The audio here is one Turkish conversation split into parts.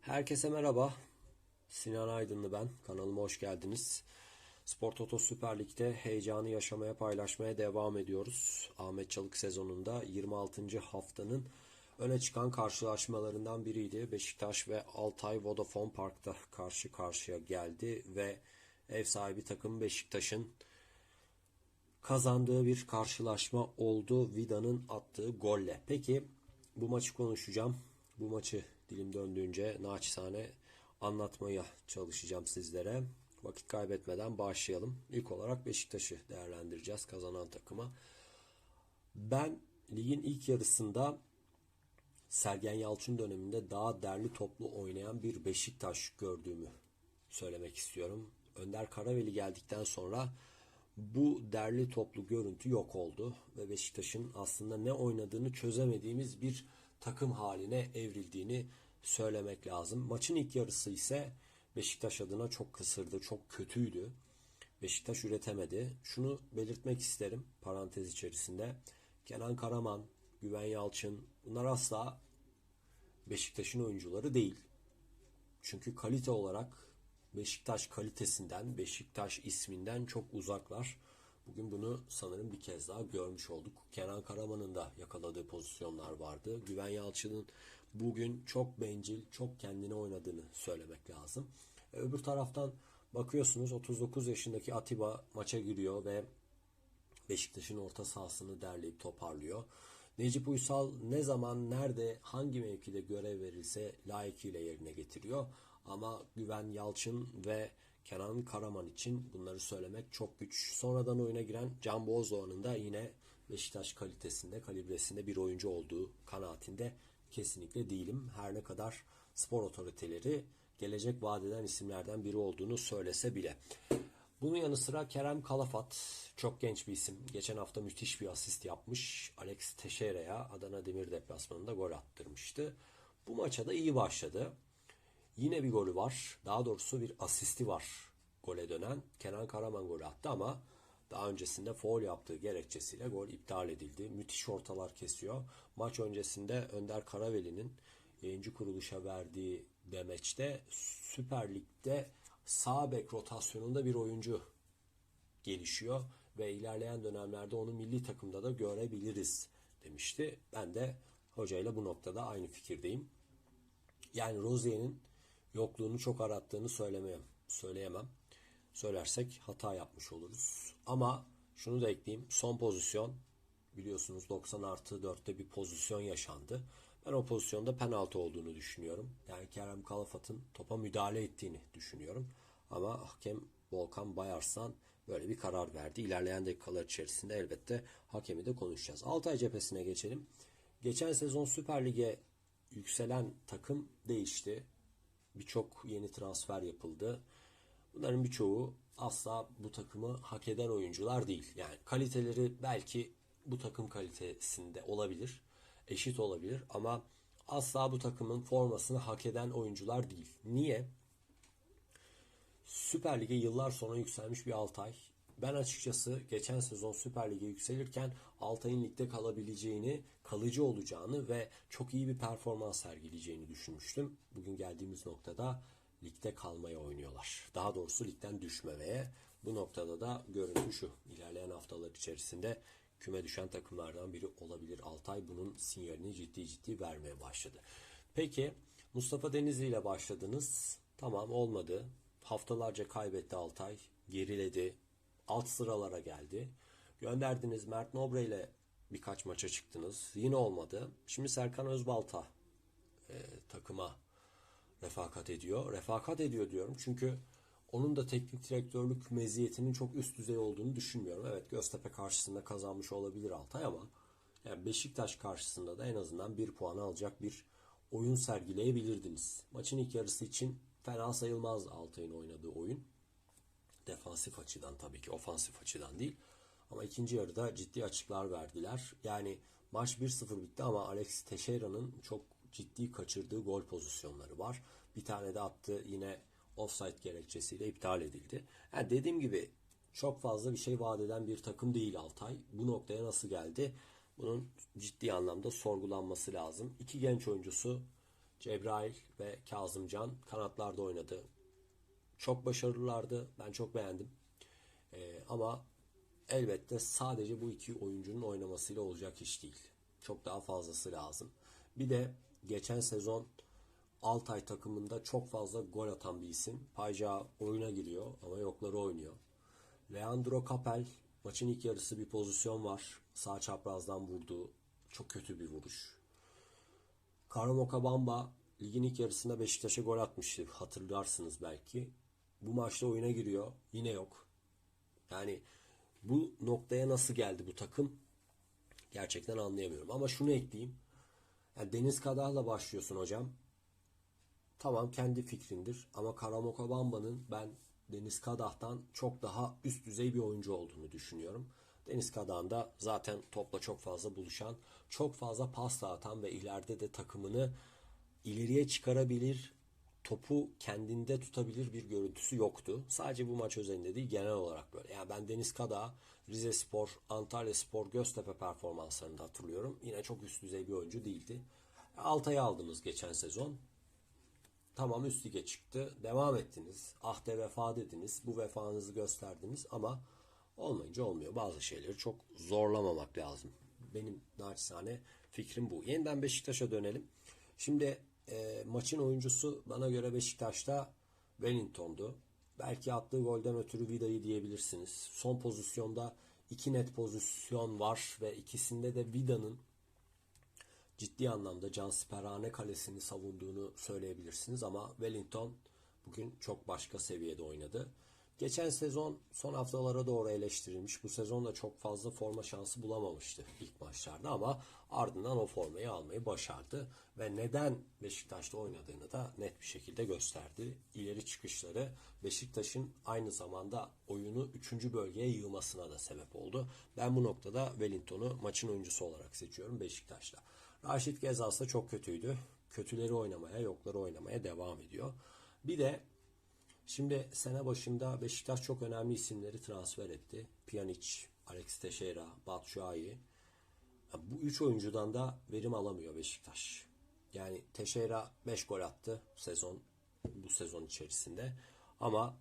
Herkese merhaba. Sinan Aydınlı ben. Kanalıma hoş geldiniz. Spor Toto Süper Lig'de heyecanı yaşamaya paylaşmaya devam ediyoruz. Ahmet Çalık sezonunda 26. haftanın öne çıkan karşılaşmalarından biriydi. Beşiktaş ve Altay Vodafone Park'ta karşı karşıya geldi ve ev sahibi takım Beşiktaş'ın kazandığı bir karşılaşma oldu Vida'nın attığı golle. Peki bu maçı konuşacağım. Bu maçı dilim döndüğünce naçizane anlatmaya çalışacağım sizlere. Vakit kaybetmeden başlayalım. İlk olarak Beşiktaş'ı değerlendireceğiz kazanan takıma. Ben ligin ilk yarısında Sergen Yalçın döneminde daha derli toplu oynayan bir Beşiktaş gördüğümü söylemek istiyorum. Önder Karaveli geldikten sonra bu derli toplu görüntü yok oldu ve Beşiktaş'ın aslında ne oynadığını çözemediğimiz bir takım haline evrildiğini söylemek lazım. Maçın ilk yarısı ise Beşiktaş adına çok kısırdı, çok kötüydü. Beşiktaş üretemedi. Şunu belirtmek isterim parantez içerisinde. Kenan Karaman, Güven Yalçın bunlar asla Beşiktaş'ın oyuncuları değil. Çünkü kalite olarak Beşiktaş kalitesinden, Beşiktaş isminden çok uzaklar. Bugün bunu sanırım bir kez daha görmüş olduk. Kenan Karaman'ın da yakaladığı pozisyonlar vardı. Güven Yalçın'ın bugün çok bencil, çok kendine oynadığını söylemek lazım. E, öbür taraftan bakıyorsunuz 39 yaşındaki Atiba maça giriyor ve Beşiktaş'ın orta sahasını derleyip toparlıyor. Necip Uysal ne zaman, nerede, hangi mevkide görev verilse layıkıyla yerine getiriyor. Ama Güven Yalçın ve Kenan Karaman için bunları söylemek çok güç. Sonradan oyuna giren Can Bozdoğan'ın da yine Beşiktaş kalitesinde, kalibresinde bir oyuncu olduğu kanaatinde kesinlikle değilim. Her ne kadar spor otoriteleri gelecek vadeden isimlerden biri olduğunu söylese bile. Bunun yanı sıra Kerem Kalafat çok genç bir isim. Geçen hafta müthiş bir asist yapmış. Alex Teixeira'ya Adana Demir deplasmanında gol attırmıştı. Bu maça da iyi başladı. Yine bir golü var. Daha doğrusu bir asisti var gole dönen. Kenan Karaman golü attı ama daha öncesinde foul yaptığı gerekçesiyle gol iptal edildi. Müthiş ortalar kesiyor. Maç öncesinde Önder Karaveli'nin yayıncı kuruluşa verdiği demeçte Süper Lig'de sağ bek rotasyonunda bir oyuncu gelişiyor ve ilerleyen dönemlerde onu milli takımda da görebiliriz demişti. Ben de hocayla bu noktada aynı fikirdeyim. Yani Rozier'in yokluğunu çok arattığını söylemeyem, söyleyemem. Söylersek hata yapmış oluruz. Ama şunu da ekleyeyim. Son pozisyon biliyorsunuz 90 artı 4'te bir pozisyon yaşandı. Ben o pozisyonda penaltı olduğunu düşünüyorum. Yani Kerem Kalafat'ın topa müdahale ettiğini düşünüyorum. Ama hakem Volkan Bayarslan böyle bir karar verdi. İlerleyen dakikalar içerisinde elbette hakemi de konuşacağız. Altay cephesine geçelim. Geçen sezon Süper Lig'e yükselen takım değişti. Birçok yeni transfer yapıldı. Bunların birçoğu asla bu takımı hak eden oyuncular değil. Yani kaliteleri belki bu takım kalitesinde olabilir, eşit olabilir ama asla bu takımın formasını hak eden oyuncular değil. Niye? Süper Lig'e yıllar sonra yükselmiş bir Altay. Ben açıkçası geçen sezon Süper Lig'e yükselirken Altay'ın ligde kalabileceğini, kalıcı olacağını ve çok iyi bir performans sergileyeceğini düşünmüştüm. Bugün geldiğimiz noktada ligde kalmaya oynuyorlar. Daha doğrusu ligden düşmemeye. Bu noktada da görüntü şu. İlerleyen haftalar içerisinde küme düşen takımlardan biri olabilir Altay. Bunun sinyalini ciddi ciddi vermeye başladı. Peki Mustafa Denizli ile başladınız. Tamam olmadı. Haftalarca kaybetti Altay. Geriledi. Alt sıralara geldi. Gönderdiniz Mert Nobre ile birkaç maça çıktınız. Yine olmadı. Şimdi Serkan Özbalta e, takıma refakat ediyor. Refakat ediyor diyorum çünkü onun da teknik direktörlük meziyetinin çok üst düzey olduğunu düşünmüyorum. Evet Göztepe karşısında kazanmış olabilir Altay ama yani Beşiktaş karşısında da en azından bir puan alacak bir oyun sergileyebilirdiniz. Maçın ilk yarısı için fena sayılmaz Altay'ın oynadığı oyun. Defansif açıdan tabii ki ofansif açıdan değil. Ama ikinci yarıda ciddi açıklar verdiler. Yani maç 1-0 bitti ama Alex Teixeira'nın çok ciddi kaçırdığı gol pozisyonları var. Bir tane de attı yine offside gerekçesiyle iptal edildi. Yani dediğim gibi çok fazla bir şey vaat eden bir takım değil Altay. Bu noktaya nasıl geldi? Bunun ciddi anlamda sorgulanması lazım. İki genç oyuncusu Cebrail ve Kazımcan kanatlarda oynadı. Çok başarılılardı. Ben çok beğendim. Ee, ama elbette sadece bu iki oyuncunun oynamasıyla olacak iş değil. Çok daha fazlası lazım. Bir de geçen sezon Altay takımında çok fazla gol atan bir isim. Payca oyuna giriyor ama yokları oynuyor. Leandro Capel maçın ilk yarısı bir pozisyon var. Sağ çaprazdan vurdu. Çok kötü bir vuruş. Karamoka Bamba ligin ilk yarısında Beşiktaş'a gol atmıştı. Hatırlarsınız belki. Bu maçta oyuna giriyor. Yine yok. Yani bu noktaya nasıl geldi bu takım? Gerçekten anlayamıyorum. Ama şunu ekleyeyim. Yani Deniz Kadah'la başlıyorsun hocam. Tamam kendi fikrindir. Ama Karamoka Bamba'nın ben Deniz Kadah'tan çok daha üst düzey bir oyuncu olduğunu düşünüyorum. Deniz Kadah'ın da zaten topla çok fazla buluşan, çok fazla pas dağıtan ve ileride de takımını ileriye çıkarabilir, topu kendinde tutabilir bir görüntüsü yoktu. Sadece bu maç özelinde değil genel olarak böyle. Yani ben Deniz Kada, Rize Spor, Antalya Spor, Göztepe performanslarında hatırlıyorum. Yine çok üst düzey bir oyuncu değildi. Altay'ı aldınız geçen sezon. Tamam üst lige çıktı. Devam ettiniz. Ahde vefa dediniz. Bu vefanızı gösterdiniz ama olmayınca olmuyor. Bazı şeyleri çok zorlamamak lazım. Benim naçizane fikrim bu. Yeniden Beşiktaş'a dönelim. Şimdi e, maçın oyuncusu bana göre Beşiktaş'ta Wellington'du. Belki attığı golden ötürü Vida'yı diyebilirsiniz. Son pozisyonda iki net pozisyon var ve ikisinde de Vida'nın ciddi anlamda cansiperhane kalesini savunduğunu söyleyebilirsiniz ama Wellington bugün çok başka seviyede oynadı. Geçen sezon son haftalara doğru eleştirilmiş. Bu sezon da çok fazla forma şansı bulamamıştı ilk maçlarda ama ardından o formayı almayı başardı. Ve neden Beşiktaş'ta oynadığını da net bir şekilde gösterdi. İleri çıkışları Beşiktaş'ın aynı zamanda oyunu 3. bölgeye yığmasına da sebep oldu. Ben bu noktada Wellington'u maçın oyuncusu olarak seçiyorum Beşiktaş'ta. Raşit Gezas da çok kötüydü. Kötüleri oynamaya, yokları oynamaya devam ediyor. Bir de Şimdi sene başında Beşiktaş çok önemli isimleri transfer etti. Pjanic, Alex Teixeira, Batshuayi. Bu üç oyuncudan da verim alamıyor Beşiktaş. Yani Teixeira 5 gol attı sezon bu sezon içerisinde. Ama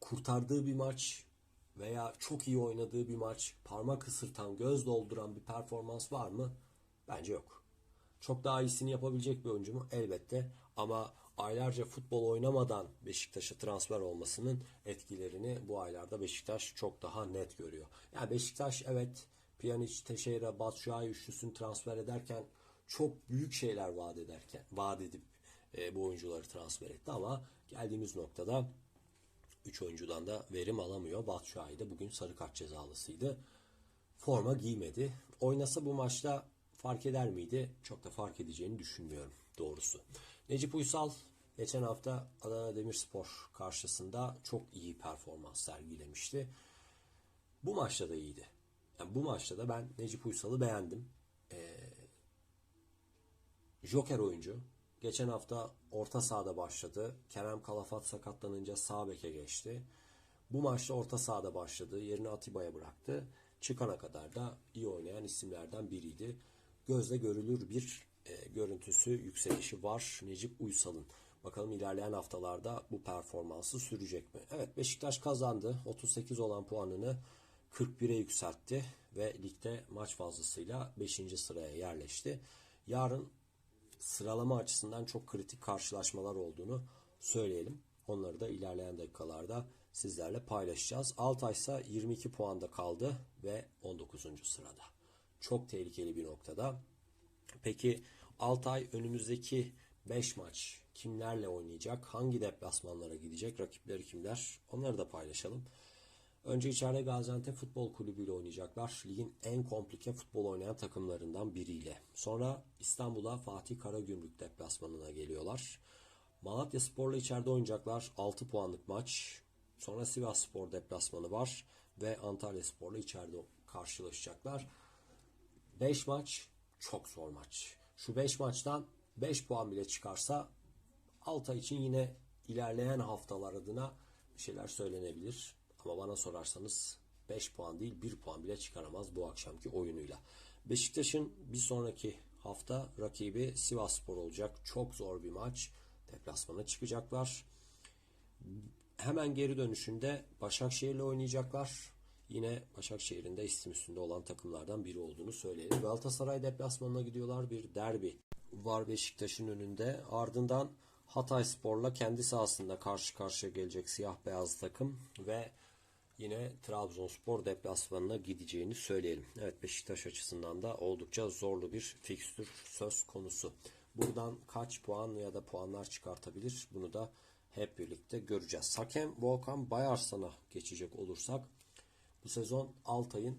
kurtardığı bir maç veya çok iyi oynadığı bir maç, parmak ısırtan, göz dolduran bir performans var mı? Bence yok. Çok daha iyisini yapabilecek bir oyuncu mu? Elbette. Ama aylarca futbol oynamadan Beşiktaş'a transfer olmasının etkilerini bu aylarda Beşiktaş çok daha net görüyor. Yani Beşiktaş evet Pjanic, Teixeira, Batshuayi üçlüsünü transfer ederken çok büyük şeyler vaat ederken vaat edip e, bu oyuncuları transfer etti ama geldiğimiz noktada 3 oyuncudan da verim alamıyor. Batshuayi de bugün sarı kart cezalısıydı. Forma giymedi. Oynasa bu maçta fark eder miydi? Çok da fark edeceğini düşünmüyorum doğrusu. Necip Uysal geçen hafta Adana Demirspor karşısında çok iyi performans sergilemişti. Bu maçta da iyiydi. Yani bu maçta da ben Necip Uysal'ı beğendim. Ee, Joker oyuncu. Geçen hafta orta sahada başladı. Kerem Kalafat sakatlanınca sağ beke geçti. Bu maçta orta sahada başladı. Yerini Atiba'ya bıraktı. Çıkana kadar da iyi oynayan isimlerden biriydi. Gözle görülür bir e, görüntüsü, yükselişi var Necip Uysal'ın. Bakalım ilerleyen haftalarda bu performansı sürecek mi? Evet Beşiktaş kazandı. 38 olan puanını 41'e yükseltti ve ligde maç fazlasıyla 5. sıraya yerleşti. Yarın sıralama açısından çok kritik karşılaşmalar olduğunu söyleyelim. Onları da ilerleyen dakikalarda sizlerle paylaşacağız. Altay ise 22 puanda kaldı ve 19. sırada. Çok tehlikeli bir noktada. Peki Altay önümüzdeki 5 maç kimlerle oynayacak? Hangi deplasmanlara gidecek? Rakipleri kimler? Onları da paylaşalım. Önce içeride Gaziantep Futbol Kulübü ile oynayacaklar. Ligin en komplike futbol oynayan takımlarından biriyle. Sonra İstanbul'a Fatih Karagümrük deplasmanına geliyorlar. Malatya Spor'la içeride oynayacaklar. 6 puanlık maç. Sonra Sivas Spor deplasmanı var. Ve Antalya Spor'la içeride karşılaşacaklar. 5 maç çok zor maç. Şu 5 maçtan 5 puan bile çıkarsa Altay için yine ilerleyen haftalar adına bir şeyler söylenebilir. Ama bana sorarsanız 5 puan değil 1 puan bile çıkaramaz bu akşamki oyunuyla. Beşiktaş'ın bir sonraki hafta rakibi Sivasspor olacak. Çok zor bir maç. Deplasmana çıkacaklar. Hemen geri dönüşünde Başakşehir'le oynayacaklar. Yine Başakşehir'in de istim üstünde olan takımlardan biri olduğunu söyleyelim. Galatasaray deplasmanına gidiyorlar. Bir derbi var Beşiktaş'ın önünde. Ardından Hatay Spor'la kendi sahasında karşı karşıya gelecek siyah beyaz takım ve yine Trabzonspor deplasmanına gideceğini söyleyelim. Evet Beşiktaş açısından da oldukça zorlu bir fikstür söz konusu. Buradan kaç puan ya da puanlar çıkartabilir bunu da hep birlikte göreceğiz. Hakem Volkan Bayarslan'a geçecek olursak bu sezon Altay'ın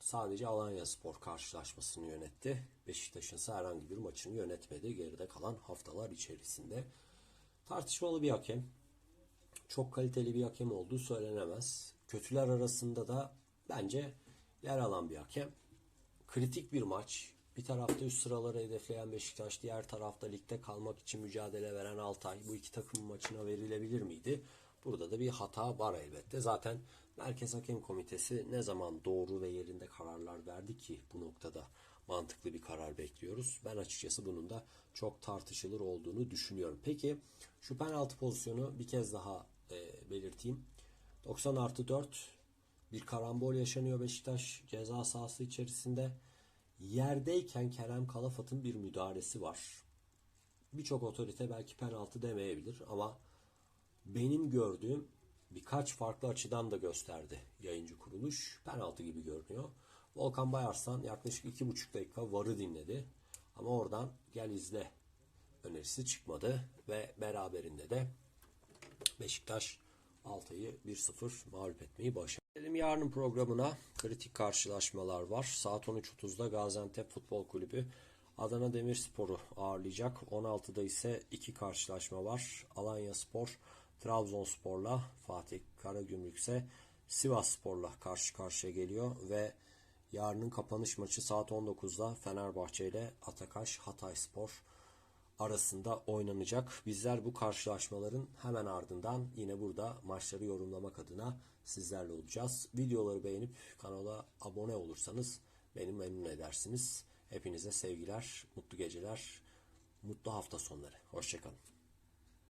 sadece Alanya Spor karşılaşmasını yönetti. Beşiktaş'ın ise herhangi bir maçını yönetmedi geride kalan haftalar içerisinde. Tartışmalı bir hakem. Çok kaliteli bir hakem olduğu söylenemez. Kötüler arasında da bence yer alan bir hakem. Kritik bir maç. Bir tarafta üst sıraları hedefleyen Beşiktaş, diğer tarafta ligde kalmak için mücadele veren Altay. Bu iki takım maçına verilebilir miydi? Burada da bir hata var elbette. Zaten Merkez Hakem Komitesi ne zaman doğru ve yerinde kararlar verdi ki bu noktada mantıklı bir karar bekliyoruz. Ben açıkçası bunun da çok tartışılır olduğunu düşünüyorum. Peki şu penaltı pozisyonu bir kez daha e, belirteyim. 90 artı 4 bir karambol yaşanıyor Beşiktaş ceza sahası içerisinde. Yerdeyken Kerem Kalafat'ın bir müdahalesi var. Birçok otorite belki penaltı demeyebilir ama benim gördüğüm birkaç farklı açıdan da gösterdi yayıncı kuruluş. Penaltı gibi görünüyor. Volkan Bayarslan yaklaşık iki buçuk dakika varı dinledi. Ama oradan gel izle önerisi çıkmadı ve beraberinde de Beşiktaş Altay'ı 1-0 mağlup etmeyi başardı. Gelelim yarının programına kritik karşılaşmalar var. Saat 13.30'da Gaziantep Futbol Kulübü Adana Demirspor'u ağırlayacak. 16'da ise iki karşılaşma var. Alanya Spor Trabzonspor'la Fatih Karagümrük ise Sivas Spor'la karşı karşıya geliyor ve yarının kapanış maçı saat 19'da Fenerbahçe ile Atakaş Hatay Spor arasında oynanacak. Bizler bu karşılaşmaların hemen ardından yine burada maçları yorumlamak adına sizlerle olacağız. Videoları beğenip kanala abone olursanız beni memnun edersiniz. Hepinize sevgiler, mutlu geceler, mutlu hafta sonları. Hoşçakalın.